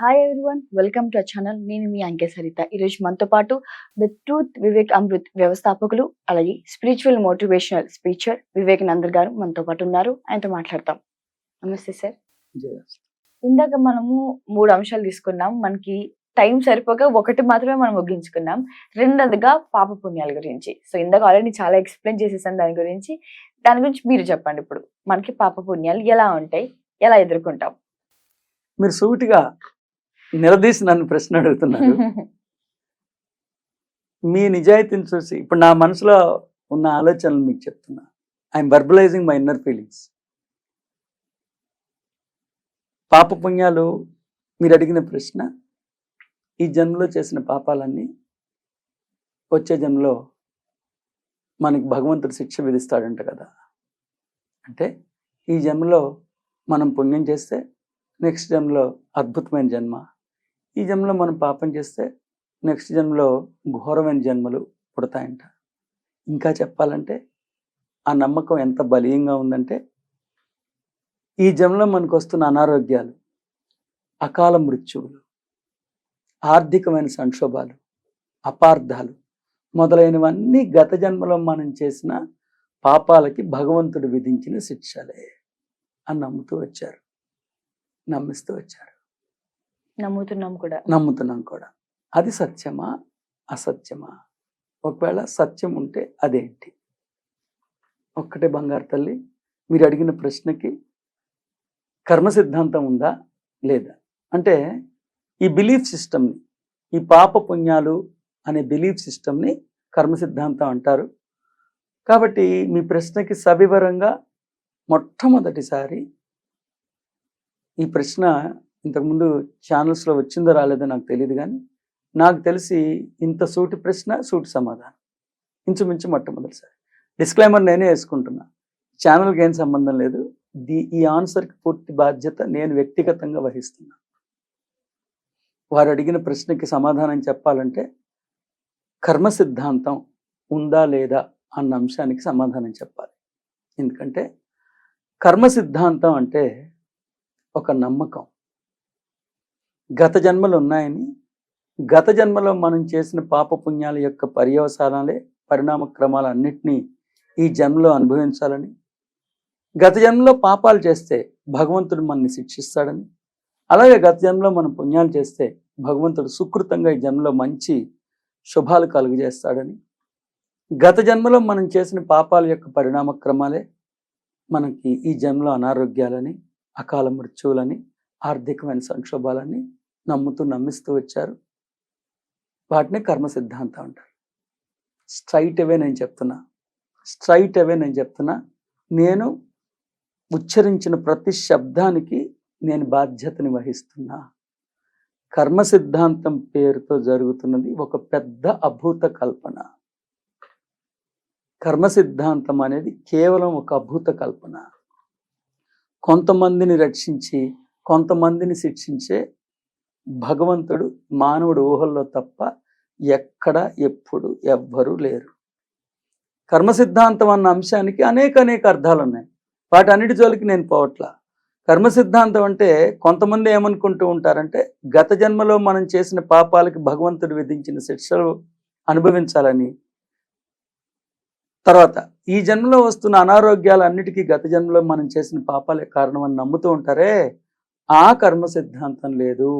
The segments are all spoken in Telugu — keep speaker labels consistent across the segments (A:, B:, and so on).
A: Hi everyone welcome to channel నేను మీ అంకే సరిత ఈరోజు మనతో పాటు ద ట్రూత్ వివేక్ అమృత్ వ్యవస్థాపకులు అలాగే spiritual motivational speecher Vivek Nandar garu మనతో పాటు ఉన్నారు. ఆయనతో మాట్లాడతాం. నమస్తే సార్ ఇందాక మనము మూడు అంశాలు తీసుకున్నాం. మనకి టైం సరిపోక ఒకటి మాత్రమే మనం ముగించుకున్నాం. రెండోదిగా పాప పుణ్యాల గురించి. సో ఇందాక ఆల్రెడీ చాలా ఎక్స్ప్లెయిన్ చేసేసాను దాని గురించి. దాని గురించి మీరు చెప్పండి ఇప్పుడు. మనకి పాప పుణ్యాలు ఎలా ఉంటాయి? ఎలా ఎదుర్కొంటాం?
B: మీరు సూటిగా నిలదీసి నన్ను ప్రశ్న అడుగుతున్నారు. మీ నిజాయితీని చూసి ఇప్పుడు నా మనసులో ఉన్న ఆలోచనలు మీకు చెప్తున్నా. I'm verbalising my inner feelings పాప పుణ్యాలు మీరు అడిగిన ప్రశ్న ఈ జన్మలో చేసిన పాపాలన్నీ వచ్చే జన్మలో మనకి భగవంతుడు శిక్ష విధిస్తాడంట కదా. అంటే ఈ జన్మలో మనం పుణ్యం చేస్తే నెక్స్ట్ జన్మలో అద్భుతమైన జన్మ ఈ జన్మలో మనం పాపం చేస్తే నెక్స్ట్ జన్మలో ఘోరమైన జన్మలు పుడతాయంట. ఇంకా చెప్పాలంటే ఆ నమ్మకం ఎంత బలీయంగా ఉందంటే ఈ జన్మలో మనకు వస్తున్న అనారోగ్యాలు అకాల మృత్యువులు ఆర్థికమైన సంక్షోభాలు అపార్థాలు మొదలైనవన్నీ గత జన్మలో మనం చేసిన పాపాలకి భగవంతుడు విధించిన శిక్షలే అని నమ్ముతూ వచ్చారు. నమ్మిస్తూ వచ్చారు.
A: నమ్ముతున్నాం కూడా.
B: నమ్ముతున్నాం కూడా. అది సత్యమా? అసత్యమా? ఒకవేళ సత్యం ఉంటే అదేంటి? ఒక్కటే బంగారు తల్లి మీరు అడిగిన ప్రశ్నకి కర్మ సిద్ధాంతం ఉందా? లేదా? అంటే ఈ బిలీఫ్ సిస్టమ్ని ఈ పాప పుణ్యాలు అనే బిలీఫ్ సిస్టమ్ని కర్మ సిద్ధాంతం అంటారు. కాబట్టి మీ ప్రశ్నకి సవివరంగా మొట్టమొదటిసారి ఈ ప్రశ్న ఇంతకుముందు ఛానల్స్లో వచ్చిందో రాలేదో నాకు తెలియదు కానీ నాకు తెలిసి ఇంత సూటి ప్రశ్న సూటి సమాధానం. ఇంచుమించు మొట్టమొదటిసారి. డిస్క్లైమర్ నేనే వేసుకుంటున్నా. ఛానల్కి ఏం సంబంధం లేదు. ది ఈ ఆన్సర్కి పూర్తి బాధ్యత నేను వ్యక్తిగతంగా వహిస్తున్నా. వారు అడిగిన ప్రశ్నకి సమాధానం చెప్పాలంటే కర్మ సిద్ధాంతం ఉందా లేదా అన్న అంశానికి సమాధానం చెప్పాలి. ఎందుకంటే కర్మ సిద్ధాంతం అంటే ఒక నమ్మకం. గత జన్మలు ఉన్నాయని గత జన్మలో మనం చేసిన పాపపుణ్యాల యొక్క పర్యవసానాలే పరిణామ క్రమాలన్నింటినీ ఈ జన్మలో అనుభవించాలని గత జన్మలో పాపాలు చేస్తే భగవంతుడు మనల్ని శిక్షిస్తాడని అలాగే గత జన్మలో మనం పుణ్యాలు చేస్తే భగవంతుడు సుకృతంగా ఈ జన్మలో మంచి శుభాలు కలుగజేస్తాడని గత జన్మలో మనం చేసిన పాపాల యొక్క పరిణామ క్రమాలే మనకి ఈ జన్మలో అనారోగ్యాలని అకాల మృత్యువులని ఆర్థికమైన సంక్షోభాలని నమ్ముతూ నమ్మిస్తూ వచ్చారు. వాటినే కర్మ సిద్ధాంతం అంటారు. స్ట్రైట్ అవే నేను చెప్తున్నా. స్ట్రైట్ అవే నేను చెప్తున్నా. నేను ఉచ్చరించిన ప్రతి శబ్దానికి నేను బాధ్యతని వహిస్తున్నా. కర్మ సిద్ధాంతం పేరుతో జరుగుతున్నది ఒక పెద్ద అభూత కల్పన. కర్మ సిద్ధాంతం అనేది కేవలం ఒక అభూత కల్పన. కొంతమందిని రక్షించి కొంతమందిని శిక్షించే భగవంతుడు మానవుడు ఊహల్లో తప్ప ఎక్కడ ఎప్పుడు ఎవ్వరూ లేరు. కర్మ సిద్ధాంతం అన్న అంశానికి అనేక అనేక అర్థాలు ఉన్నాయి వాటి అన్నిటి జోలికి నేను పోవట్లా. కర్మ సిద్ధాంతం అంటే కొంతమంది ఏమనుకుంటూ ఉంటారంటే గత జన్మలో మనం చేసిన పాపాలకి భగవంతుడు విధించిన శిక్షలు అనుభవించాలని. తర్వాత ఈ జన్మలో వస్తున్న అనారోగ్యాలు అన్నిటికీ గత జన్మలో మనం చేసిన పాపాలే కారణం అని నమ్ముతూ ఉంటారే? ఆ కర్మ సిద్ధాంతం లేదు.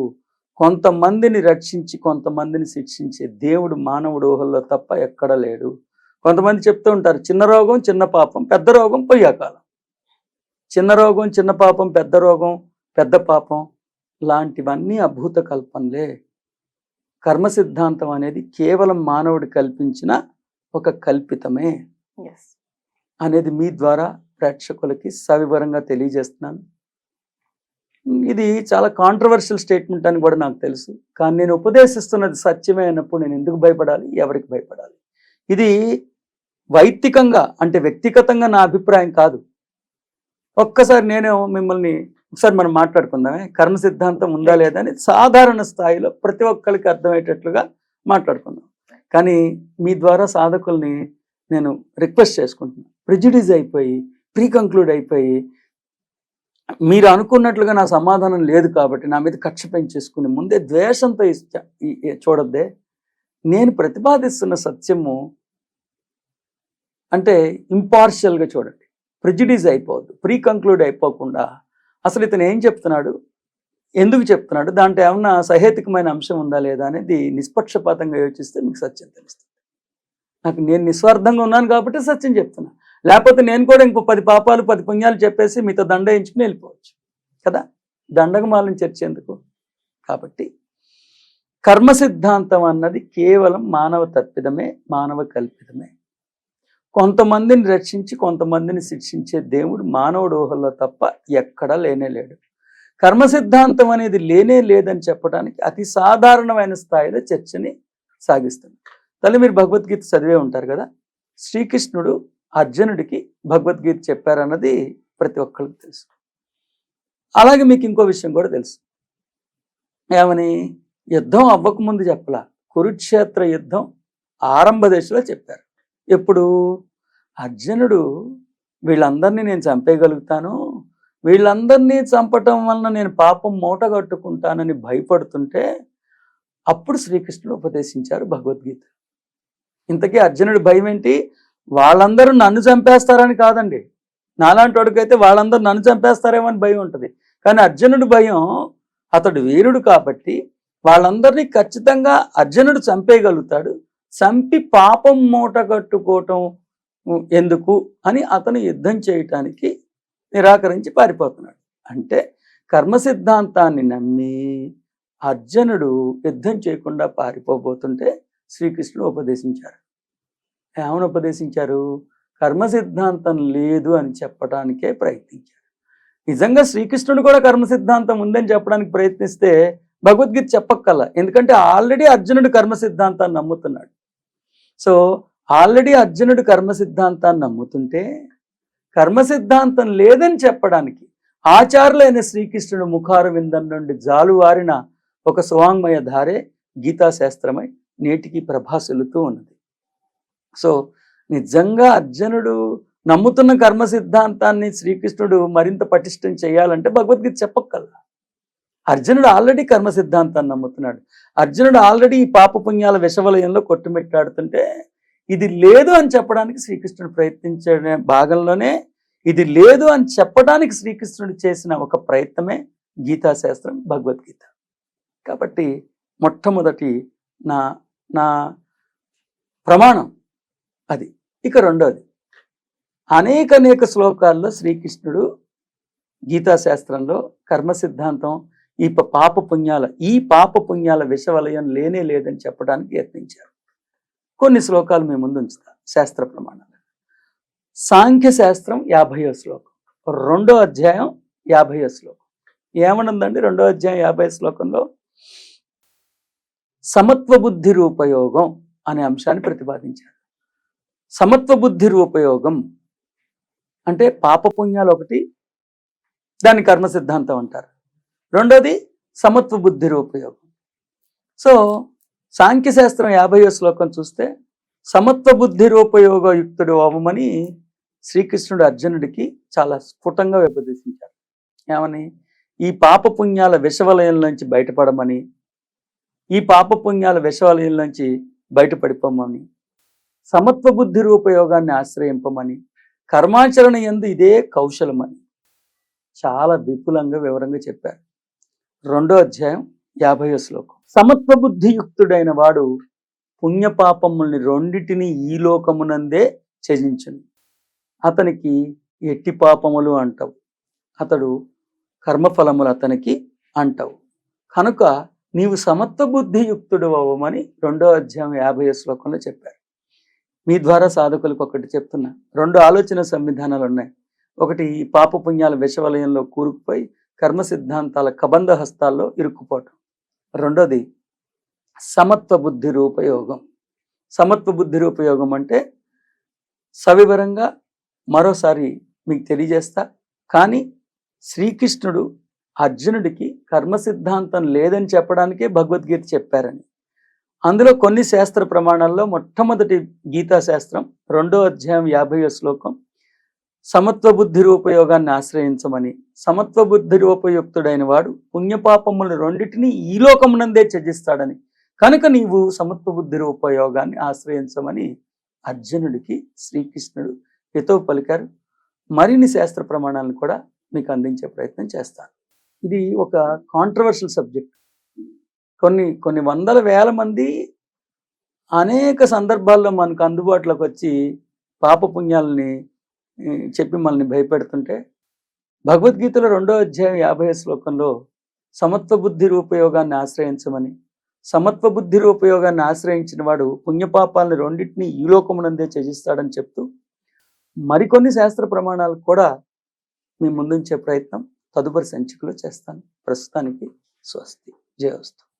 B: కొంతమందిని రక్షించి కొంతమందిని శిక్షించే దేవుడు మానవుడు ఊహల్లో తప్ప ఎక్కడ లేడు. కొంతమంది చెప్తూ ఉంటారు చిన్న రోగం చిన్న పాపం పెద్ద రోగం పొయ్యాకాలం చిన్న రోగం చిన్న పాపం పెద్ద రోగం పెద్ద పాపం లాంటివన్నీ అభూత కల్పనలే. కర్మ సిద్ధాంతం అనేది కేవలం మానవుడు కల్పించిన ఒక కల్పితమే అనేది మీ ద్వారా ప్రేక్షకులకి సవివరంగా తెలియజేస్తున్నాను. ఇది చాలా కాంట్రవర్షియల్ స్టేట్మెంట్ అని కూడా నాకు తెలుసు. కానీ నేను ఉపదేశిస్తున్నది సత్యమే అన్నప్పుడు నేను ఎందుకు భయపడాలి? ఎవరికి భయపడాలి? ఇది వైయక్తికంగా అంటే వ్యక్తిగతంగా నా అభిప్రాయం కాదు. ఒక్కసారి నేను మిమ్మల్ని ఒకసారి మనం మాట్లాడుకుందామే. కర్మ సిద్ధాంతం ఉందా లేదా అని సాధారణ స్థాయిలో ప్రతి ఒక్కరికి అర్థమయ్యేటట్లుగా మాట్లాడుకుందాం. కానీ మీ ద్వారా సాధకుల్ని నేను రిక్వెస్ట్ చేసుకుంటున్నాను ప్రిజుడిస్ అయిపోయి ప్రీ కంక్లూడ్ అయిపోయి మీరు అనుకున్నట్లుగా నా సమాధానం లేదు కాబట్టి నా మీద కక్ష పెంచేసుకుని ముందే ద్వేషంతో చూడద్దే చూడొద్దే. నేను ప్రతిపాదిస్తున్న సత్యము అంటే ఇంపార్షియల్గా చూడండి. ప్రిజిడీస్ అయిపోవద్దు. ప్రీ కంక్లూడ్ అయిపోకుండా అసలు ఇతను ఏం చెప్తున్నాడు? ఎందుకు చెప్తున్నాడు? దాంట్లో ఏమన్నా సహేతుకమైన అంశం ఉందా లేదా అనేది నిష్పక్షపాతంగా యోచిస్తే మీకు సత్యం తెలుస్తుంది. నాకు నేను నిస్వార్థంగా ఉన్నాను కాబట్టి సత్యం చెప్తున్నా. లేకపోతే నేను కూడా ఇంకో పది పాపాలు పది పుణ్యాలు చెప్పేసి మీతో దండ ఎంచుకుని వెళ్ళిపోవచ్చు. కదా? దండగమాలను చర్చేందుకు. కాబట్టి కర్మ సిద్ధాంతం అన్నది కేవలం మానవ తప్పిదమే మానవ కల్పితమే. కొంతమందిని రక్షించి కొంతమందిని శిక్షించే దేవుడు మానవుడు ఊహల్లో తప్ప ఎక్కడా లేనే లేడు. కర్మ సిద్ధాంతం అనేది లేనే లేదని చెప్పడానికి అతి సాధారణమైన స్థాయిలో చర్చని సాగిస్తుంది. తల్లి మీరు భగవద్గీత చదివే ఉంటారు కదా? శ్రీకృష్ణుడు అర్జునుడికి భగవద్గీత చెప్పారన్నది ప్రతి ఒక్కరికి తెలుసు. అలాగే మీకు ఇంకో విషయం కూడా తెలుసు. ఏమని? యుద్ధం అవ్వకముందు చెప్పలా. కురుక్షేత్ర యుద్ధం ఆరంభ దశలో చెప్పారు. ఎప్పుడు? అర్జునుడు వీళ్ళందరినీ నేను చంపేయగలుగుతాను. వీళ్ళందరినీ చంపటం వలన నేను పాపం మూట కట్టుకుంటానని భయపడుతుంటే అప్పుడు శ్రీకృష్ణుడు ఉపదేశించారు భగవద్గీత. ఇంతకీ అర్జునుడి భయం ఏంటి వాళ్ళందరూ నన్ను చంపేస్తారని కాదండి. నాలాంటి వాడికైతే వాళ్ళందరూ నన్ను చంపేస్తారేమో అని భయం ఉంటుంది. కానీ అర్జునుడి భయం అతడు వీరుడు కాబట్టి వాళ్ళందరినీ ఖచ్చితంగా అర్జునుడు చంపేయగలుగుతాడు. చంపి పాపం మూట కట్టుకోవటం ఎందుకు అని అతను యుద్ధం చేయటానికి నిరాకరించి పారిపోతున్నాడు. అంటే కర్మ సిద్ధాంతాన్ని నమ్మి అర్జునుడు యుద్ధం చేయకుండా పారిపోబోతుంటే శ్రీకృష్ణుడు ఉపదేశించారు. ఏమని ఉపదేశించారు కర్మ సిద్ధాంతం లేదు అని చెప్పడానికే ప్రయత్నించారు. నిజంగా శ్రీకృష్ణుడు కూడా కర్మ సిద్ధాంతం ఉందని చెప్పడానికి ప్రయత్నిస్తే భగవద్గీత చెప్పక్కల ఎందుకంటే ఆల్రెడీ అర్జునుడు కర్మ సిద్ధాంతాన్ని నమ్ముతున్నాడు. సో ఆల్రెడీ అర్జునుడు కర్మ సిద్ధాంతాన్ని నమ్ముతుంటే కర్మ సిద్ధాంతం లేదని చెప్పడానికి ఆచారులైన శ్రీకృష్ణుడు ముఖార విందం నుండి జాలువారిన ఒక సువాంగ్మయ ధారే గీతా శాస్త్రమై నేటికి ప్రభాసులుతూ ఉన్నది. సో నిజంగా అర్జునుడు నమ్ముతున్న కర్మ సిద్ధాంతాన్ని శ్రీకృష్ణుడు మరింత పటిష్టం చేయాలంటే భగవద్గీత చెప్పక్కల్లా అర్జునుడు ఆల్రెడీ కర్మ సిద్ధాంతాన్ని నమ్ముతున్నాడు. అర్జునుడు ఆల్రెడీ ఈ పాప పుణ్యాల విషవలయంలో కొట్టుమిట్టాడుతుంటే ఇది లేదు అని చెప్పడానికి శ్రీకృష్ణుడు ప్రయత్నించే భాగంలోనే ఇది లేదు అని చెప్పడానికి శ్రీకృష్ణుడు చేసిన ఒక ప్రయత్నమే గీతాశాస్త్రం భగవద్గీత. కాబట్టి మొట్టమొదటి నా నా ప్రమాణం అది. ఇక రెండోది. అనేక అనేక శ్లోకాల్లో శ్రీకృష్ణుడు గీతాశాస్త్రంలో కర్మ సిద్ధాంతం ఈ ప- పాప పుణ్యాల ఈ పాప పుణ్యాల విషవలయం లేనే లేదని చెప్పడానికి యత్నించారు. కొన్ని శ్లోకాలు మేము ముందు ఉంచుతాం శాస్త్ర ప్రమాణాలు. సాంఖ్య శాస్త్రం యాభైవ శ్లోకం రెండో అధ్యాయం యాభయో శ్లోకం. ఏమనుందండి రెండో అధ్యాయం యాభై శ్లోకంలో? సమత్వ బుద్ధి రూపయోగం అనే అంశాన్ని ప్రతిపాదించారు. సమత్వ బుద్ధి రూపయోగం అంటే పాప పుణ్యాలు ఒకటి దాని కర్మ సిద్ధాంతం అంటారు. రెండోది సమత్వ బుద్ధి రూపయోగం. సో సాంఖ్యశాస్త్రం యాభైవ శ్లోకం చూస్తే సమత్వ బుద్ధి రూపయోగ యుక్తుడు అవమని శ్రీకృష్ణుడు అర్జునుడికి చాలా స్ఫుటంగా ఉపదేశించారు ఏమని? ఈ పాప పుణ్యాల విషవలయం నుంచి బయటపడమని ఈ పాప పుణ్యాల విషవలయం నుంచి బయటపడిపోమని సమత్వ బుద్ధి రూపయోగాన్ని ఆశ్రయింపమని కర్మాచరణ ఎందు ఇదే కౌశలమని చాలా విపులంగా వివరంగా చెప్పారు. రెండో అధ్యాయం యాభై శ్లోకం. సమత్వ బుద్ధియుక్తుడైన వాడు పుణ్యపాపముల్ని రెండిటిని ఈ లోకమునందే త్యజించను. అతనికి ఎట్టి పాపములు అంటావు. అతడు కర్మఫలములు అతనికి అంటావు. కనుక నీవు సమత్వ బుద్ధియుక్తుడు అవ్వమని రెండో అధ్యాయం యాభై శ్లోకంలో చెప్పారు. మీ ద్వారా సాధకులకు ఒకటి చెప్తున్నా. రెండు ఆలోచన సంవిధానాలు ఉన్నాయి ఒకటి ఈ పాప పుణ్యాల విషవలయంలో కూరుకుపోయి కర్మ సిద్ధాంతాల కబంధ హస్తాల్లో ఇరుక్కుపోవటం. రెండోది సమత్వ బుద్ధి రూపయోగం. సమత్వ బుద్ధి రూపయోగం అంటే సవివరంగా మరోసారి మీకు తెలియజేస్తా. కానీ శ్రీకృష్ణుడు అర్జునుడికి కర్మ సిద్ధాంతం లేదని చెప్పడానికే భగవద్గీత చెప్పారని. అందులో కొన్ని శాస్త్ర ప్రమాణాల్లో మొట్టమొదటి గీతా శాస్త్రం రెండో అధ్యాయం యాభై శ్లోకం సమత్వ బుద్ధి రూపయోగాన్ని ఆశ్రయించమని. సమత్వ బుద్ధి రూపయుక్తుడైన వాడు పుణ్యపాపములు రెండింటినీ ఈ లోకమునందే త్యజిస్తాడని. కనుక నీవు సమత్వ బుద్ధి రూపయోగాన్ని ఆశ్రయించమని అర్జునుడికి శ్రీకృష్ణుడు హితవు పలికారు. మరిన్ని శాస్త్ర ప్రమాణాలను కూడా మీకు అందించే ప్రయత్నం చేస్తాను. ఇది ఒక కాంట్రవర్షియల్ సబ్జెక్ట్ కొన్ని కొన్ని వందల వేల మంది అనేక సందర్భాల్లో మనకు అందుబాటులోకి వచ్చి పాపపుణ్యాలని చెప్పి మనల్ని భయపెడుతుంటే భగవద్గీతలో రెండో అధ్యాయం యాభై శ్లోకంలో సమత్వ బుద్ధి రూపయోగాన్ని ఆశ్రయించమని సమత్వ బుద్ధి రూపయోగాన్ని ఆశ్రయించిన వాడు పుణ్యపాపాలను రెండింటిని ఈ లోకమునందే త్యజిస్తాడని చెప్తూ మరికొన్ని శాస్త్ర ప్రమాణాలు కూడా మీ ముందుంచే ప్రయత్నం తదుపరి సంచికలో చేస్తాను. ప్రస్తుతానికి స్వస్తి. జయవస్తు